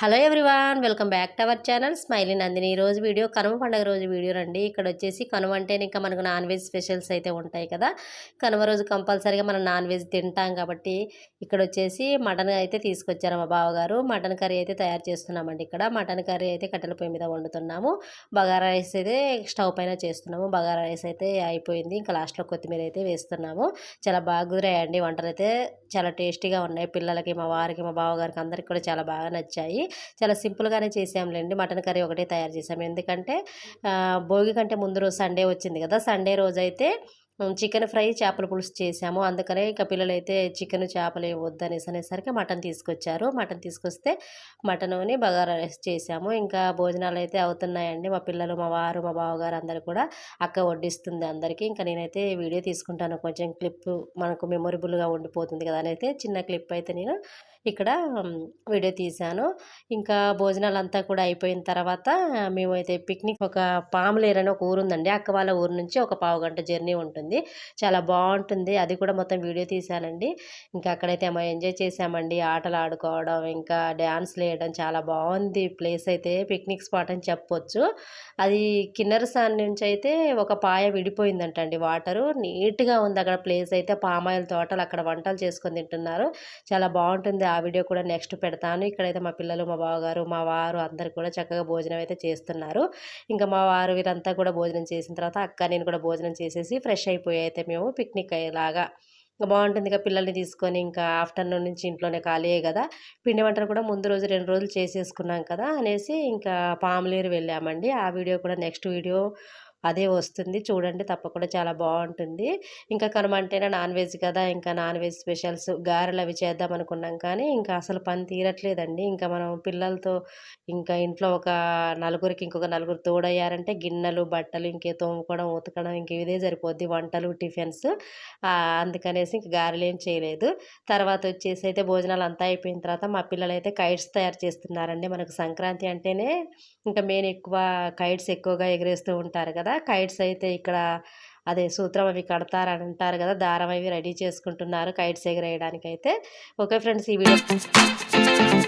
Hello everyone welcome back to our channel smiley Nandini. ఈ రోజు video Kanuma పండుగ రోజు వీడియో రండి. ఇక్కడ వచ్చేసి కనుమ అంటే ఇంకా మనకు నాన్ వెజ్ స్పెషల్స్ అయితే ఉంటాయి కదా. కనుమ రోజు కంపల్సరీగా మనం నాన్ వెజ్ తింటాం కాబట్టి ఇక్కడ వచ్చేసి మటన్ అయితే తీసుకొచ్చారు మా బావగారు. మటన్ కర్రీ అయితే తయారు చేస్తున్నామండి ఇక్కడ. మటన్ కర్రీ అయితే కట్టెల పొయ్యి మీద వండుతున్నాము. బగారా రైస్ అయితే స్టవ్ పైన చేస్తున్నాము. బగారా రైస్ అయితే అయిపోయింది. ఇంకా లాస్ట్లో కొత్తిమీర అయితే వేస్తున్నాము. చాలా బాగా కుదిరాయండి. వంటలు అయితే చాలా టేస్టీగా ఉన్నాయి. పిల్లలకి మా వారికి మా బావగారికి అందరికి కూడా చాలా బాగా నచ్చాయి. చాలా సింపుల్గానే చేసాంలేండి. మటన్ కర్రీ ఒకటే తయారు చేసాము ఎందుకంటే భోగి కంటే ముందు రోజు సండే వచ్చింది కదా సండే రోజు అయితే చికెన్ ఫ్రై చేపల పులుసు చేసాము. అందుకనే ఇక పిల్లలైతే చికెన్ చేపలు ఏం వద్దనేసి అనేసరికి మటన్ తీసుకొచ్చారు. మటన్ తీసుకొస్తే మటన్ని బగారా రైస్ చేసాము. ఇంకా భోజనాలు అయితే అవుతున్నాయండి. మా పిల్లలు మా వారు మా బావగారు అందరు కూడా అక్క వడ్డిస్తుంది అందరికీ. ఇంకా నేనైతే వీడియో తీసుకుంటాను. కొంచెం క్లిప్ మనకు మెమొరబుల్గా ఉండిపోతుంది కదా అని అయితే చిన్న క్లిప్ అయితే నేను ఇక్కడ వీడియో తీశాను. ఇంకా భోజనాలు అంతా కూడా అయిపోయిన తర్వాత మేమైతే పిక్నిక్ ఒక పాములేరు అని ఒక ఊరు ఉందండి అక్క వాళ్ళ ఊరు నుంచి ఒక పావు గంట జర్నీ ఉంటుంది. చాలా బాగుంటుంది. అది కూడా మొత్తం వీడియో తీశానండి. ఇంకా అక్కడైతే మా ఎంజాయ్ చేసామండి ఆటలు ఆడుకోవడం ఇంకా డ్యాన్స్లు వేయడం చాలా బాగుంది ప్లేస్ అయితే. పిక్నిక్ స్పాట్ అని చెప్పొచ్చు. అది కిన్నరసాన్ నుంచి అయితే ఒక పాయ విడిపోయిందంటండి వాటరు. నీట్గా ఉంది అక్కడ ప్లేస్ అయితే. పామాయిల్ తోటలు అక్కడ వంటలు చేసుకొని తింటున్నారు. చాలా బాగుంటుంది. ఆ వీడియో కూడా నెక్స్ట్ పెడతాను. ఇక్కడైతే మా పిల్లలు మా బావగారు మా వారు అందరు కూడా చక్కగా భోజనం అయితే చేస్తున్నారు. ఇంకా మా వారు వీరంతా కూడా భోజనం చేసిన తర్వాత అక్క నేను కూడా భోజనం చేసేసి ఫ్రెష్ అయిపోయాయి అయితే మేము పిక్నిక్ అయ్యేలాగా. బాగుంటుంది ఇక పిల్లల్ని తీసుకొని ఇంకా ఆఫ్టర్నూన్ నుంచి ఇంట్లోనే ఖాళీయే కదా. పిండి వంటలు కూడా ముందు రోజు రెండు రోజులు చేసేసుకున్నాం కదా అనేసి ఇంకా పాములేరు వెళ్ళామండి. ఆ వీడియో కూడా నెక్స్ట్ వీడియో అదే వస్తుంది. చూడండి తప్పకుండా చాలా బాగుంటుంది ఇంకా కనుమంటేనే నాన్ వెజ్ కదా ఇంకా నాన్ వెజ్ స్పెషల్స్ గారెలు అవి చేద్దాం అనుకున్నాం కానీ ఇంకా అసలు పని తీరట్లేదండి. ఇంకా మనం పిల్లలతో ఇంకా ఇంట్లో ఒక నలుగురికి ఇంకొక నలుగురు తోడయ్యారంటే గిన్నెలు బట్టలు ఇంకే తోముకోవడం ఉతకడం ఇంక ఇదే సరిపోద్ది వంటలు టిఫిన్స్. అందుకనేసి ఇంక గారెలు ఏం చేయలేదు. తర్వాత వచ్చేసి అయితే భోజనాలు అంతా అయిపోయిన తర్వాత మా పిల్లలు అయితే కైట్స్ తయారు చేస్తున్నారండి. మనకు సంక్రాంతి అంటేనే ఇంకా మెయిన్ ఎక్కువ కైట్స్ ఎక్కువగా ఎగరేస్తూ ఉంటారు కదా కైట్స్ అయితే ఇక్కడ అదే సూత్రం అవి కడతారని అంటారు కదా! దారం అవి రెడీ చేసుకుంటున్నారు కైట్స్ ఎగరేయడానికి అయితే ఓకే ఫ్రెండ్స్ ఈ వీడియో